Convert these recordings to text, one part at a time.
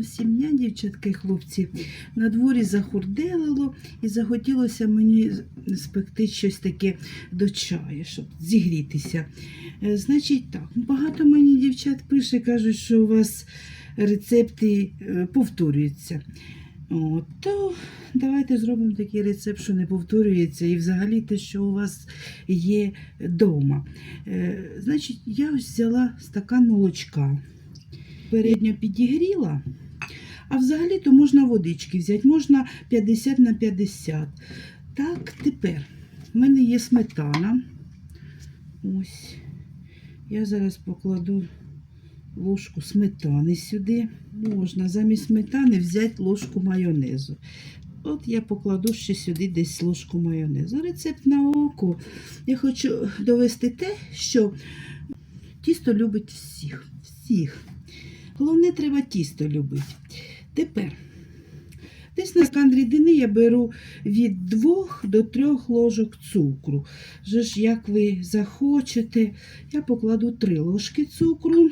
всім дня, дівчатки хлопці. На дворі захурделило і захотілося мені спекти щось таке до чаю, щоб зігрітися. Е, Значить так, багато мені дівчат пише, кажуть, що у вас рецепти е, повторюються. От, то давайте зробимо такий рецепт, що не повторюється, і взагалі те, що у вас є вдома. Е, значить, я ось взяла стакан молочка, передньо підігріла, а взагалі то можна водички взяти, можна 50 на 50. Так, тепер в мене є сметана. Ось. Я зараз покладу ложку сметани сюди. Можна замість сметани взяти ложку майонезу. От я покладу ще сюди десь ложку майонезу. Рецепт на око. Я хочу довести те, що тісто любить всіх. всіх. Головне, треба тісто любити. Тепер, десь на стакан рідини я беру від 2 до 3 ложок цукру. Вже ж, як ви захочете, я покладу 3 ложки цукру.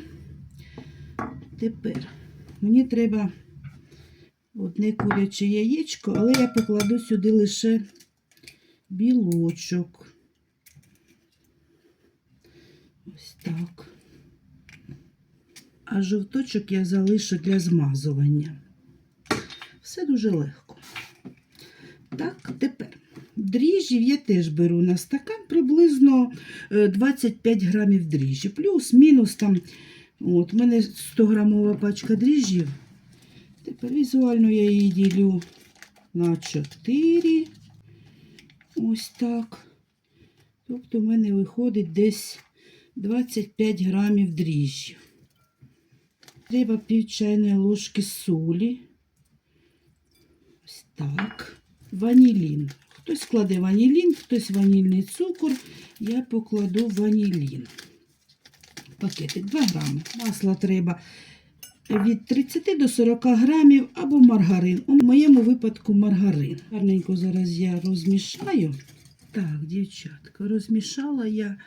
Тепер мені треба одне куряче яєчко, але я покладу сюди лише білочок. Ось так. А жовточок я залишу для змазування. Все дуже легко. Так, тепер. Дріжджів я теж беру на стакан приблизно е, 25 грамів дріжджі. Плюс-мінус там, от, у мене 100 грамова пачка дріжджів. Тепер візуально я її ділю на 4. Ось так. Тобто в мене виходить десь 25 грамів дріжджів. Треба пів чайної ложки солі. Так. Ванілін. Хтось кладе ванілін, хтось ванільний цукор. Я покладу ванілін. Пакетик 2 грами. Масла треба від 30 до 40 грамів або маргарин. У моєму випадку маргарин. Гарненько зараз я розмішаю. Так, дівчатка, розмішала я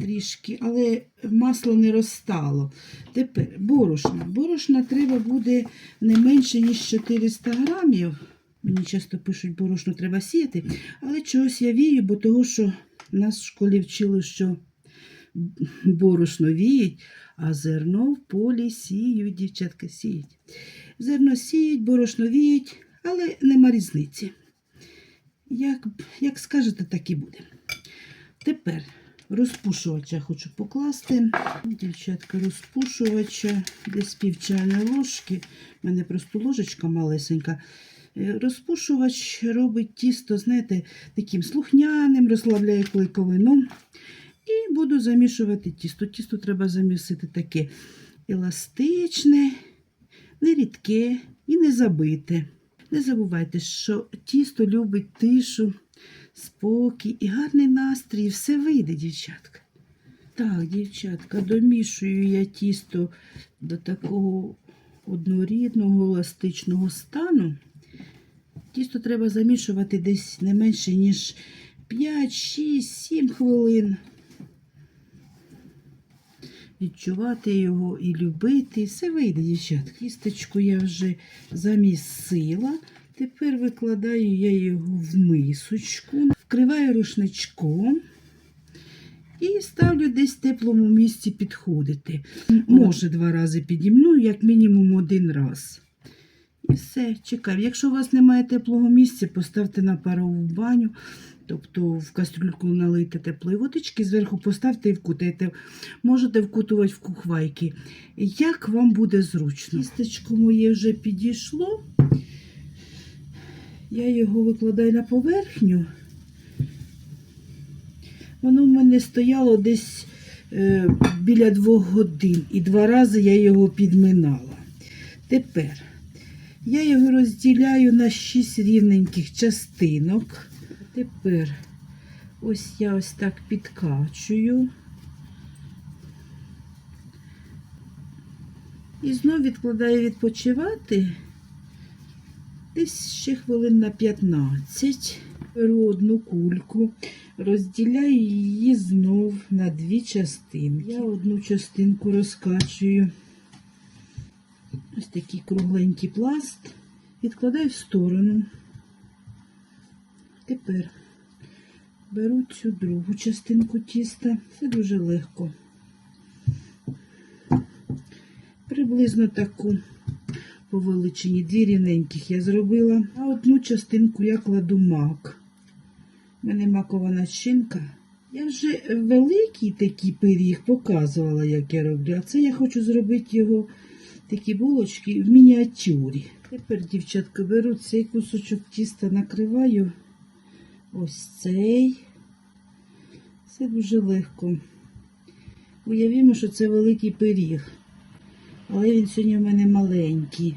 трішки, але масло не розстало. Тепер борошна. Борошна треба буде не менше, ніж 400 грамів. Мені часто пишуть, борошно треба сіяти, але чогось я вію, бо того, що нас в школі вчили, що борошно віють, а зерно в полі сіють, дівчатка сіють. Зерно сіють, борошно віють, але нема різниці. Як, як скажете, так і буде. Тепер розпушувача хочу покласти. Дівчатка, розпушувача, десь пів ложки. У мене просто ложечка малесенька. Е, Розпушувач робить тісто, знаєте, таким слухняним, розслабляє клейковину. І буду замішувати тісто. Тісто треба замісити таке еластичне, не рідке і не забите. Не забувайте, що тісто любить тишу, спокій і гарний настрій. Все вийде, дівчатка. Так, дівчатка, домішую я тісто до такого однорідного еластичного стану. Тісто треба замішувати десь не менше, ніж 5, 6, 7 хвилин. Відчувати його і любити. Все вийде, дівчатка. Кісточку я вже замісила. Тепер викладаю я його в мисочку, вкриваю рушничком і ставлю десь в теплому місці підходити. Може, два рази підімну, як мінімум один раз. І все, чекаю. Якщо у вас немає теплого місця, поставте на парову баню, тобто в кастрюльку налийте теплої водички, зверху поставте і вкутайте. Можете вкутувати в кухвайки. Як вам буде зручно. Тістечко моє вже підійшло. Я його викладаю на поверхню. Воно в мене стояло десь е, біля двох годин, і два рази я його підминала. Тепер я його розділяю на шість рівненьких частинок. Тепер ось я ось так підкачую. І знов відкладаю відпочивати десь ще хвилин на 15. Беру одну кульку, розділяю її знов на дві частинки. Я одну частинку розкачую Ось такий кругленький пласт. Відкладаю в сторону. Тепер беру цю другу частинку тіста. Це дуже легко. Приблизно таку по величині дві рівненьких я зробила. А одну частинку я кладу мак. У мене макова начинка. Я вже великий такий пиріг показувала, як я роблю. А це я хочу зробити його такі булочки в мініатюрі. Тепер, дівчатка, беру цей кусочок тіста, накриваю ось цей. Це дуже легко. Уявімо, що це великий пиріг. Але він сьогодні в мене маленький.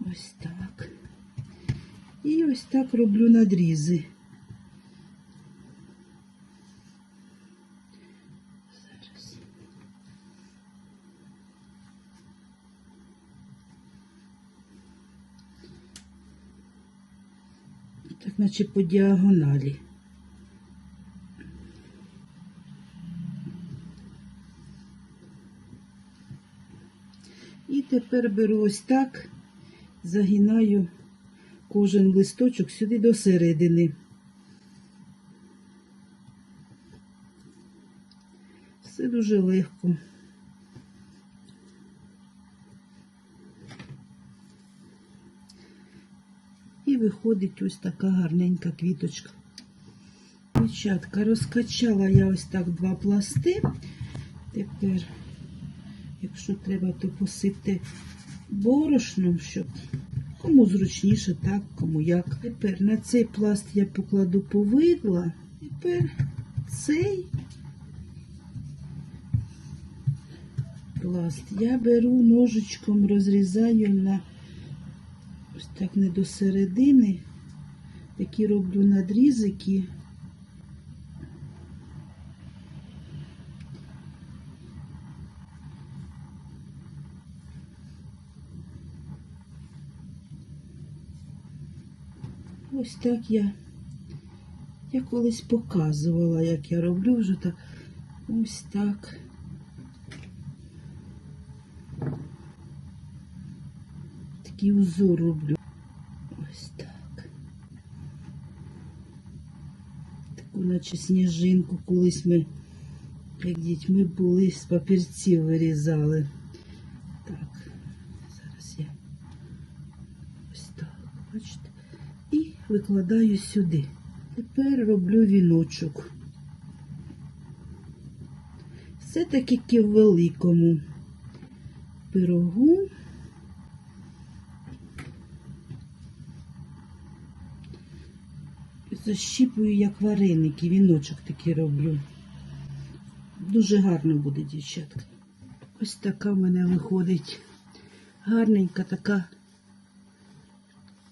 Ось так. І ось так роблю надрізи. Так, наче по діагоналі. І тепер беру ось так, загинаю кожен листочок сюди до середини. Все дуже легко. І виходить ось така гарненька квіточка. Дівчатка, розкачала я ось так два пласти. Тепер, якщо треба, то посипте борошном, щоб кому зручніше, так, кому як. Тепер на цей пласт я покладу повидла. Тепер цей пласт я беру ножичком, розрізаю на ось так не до середини. Такі роблю надрізики. Ось так я. Я колись показувала, як я роблю вже так. Ось так. Такий узор роблю. Ось так. Таку, наче сніжинку, колись ми, як дітьми були, з папірців вирізали. Так, зараз я ось так, бачите? І викладаю сюди. Тепер роблю віночок. Все так, як і в великому пирогу. Защіпую, як вареники, віночок такий роблю. Дуже гарно буде, дівчатка. Ось така в мене виходить гарненька така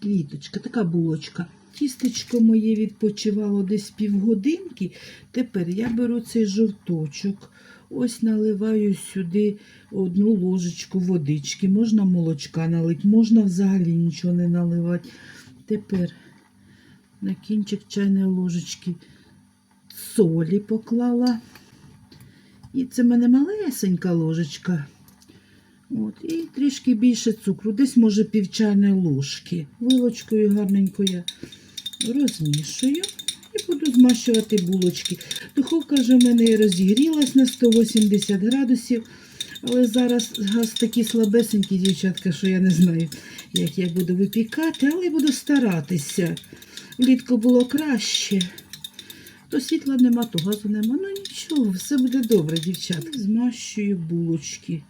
квіточка, така булочка. Тістечко моє відпочивало десь півгодинки. Тепер я беру цей жовточок, ось наливаю сюди одну ложечку водички. Можна молочка налити, можна взагалі нічого не наливати. Тепер на кінчик чайної ложечки солі поклала. І це в мене малесенька ложечка. От, І трішки більше цукру, десь, може, пів чайної ложки. Вилочкою гарненько я розмішую і буду змащувати булочки. Духовка вже в мене розігрілась на 180 градусів. Але зараз газ такі слабесенькі, дівчатка, що я не знаю, як я буду випікати, але буду старатися. Влітку було краще. То світла нема, то газу нема. Ну нічого, все буде добре, дівчатка. Змащую булочки.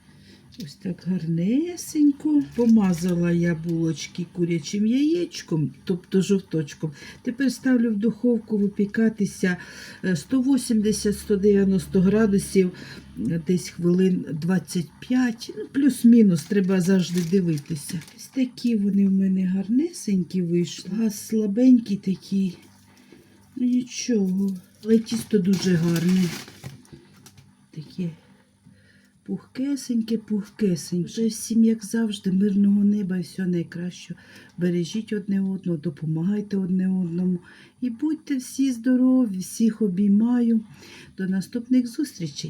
Ось так гарнесенько. Помазала я булочки курячим яєчком, тобто жовточком. Тепер ставлю в духовку випікатися е, 180-190 градусів, е, десь хвилин 25, ну, плюс-мінус, треба завжди дивитися. Ось такі вони в мене гарнесенькі вийшли. Газ слабенький такий. Ну нічого. Але тісто дуже гарне. Таке пухкесеньке, пухкесеньке. Вже всім, як завжди, мирного неба і всього найкращого. Бережіть одне одного, допомагайте одне одному. І будьте всі здорові, всіх обіймаю. До наступних зустрічей.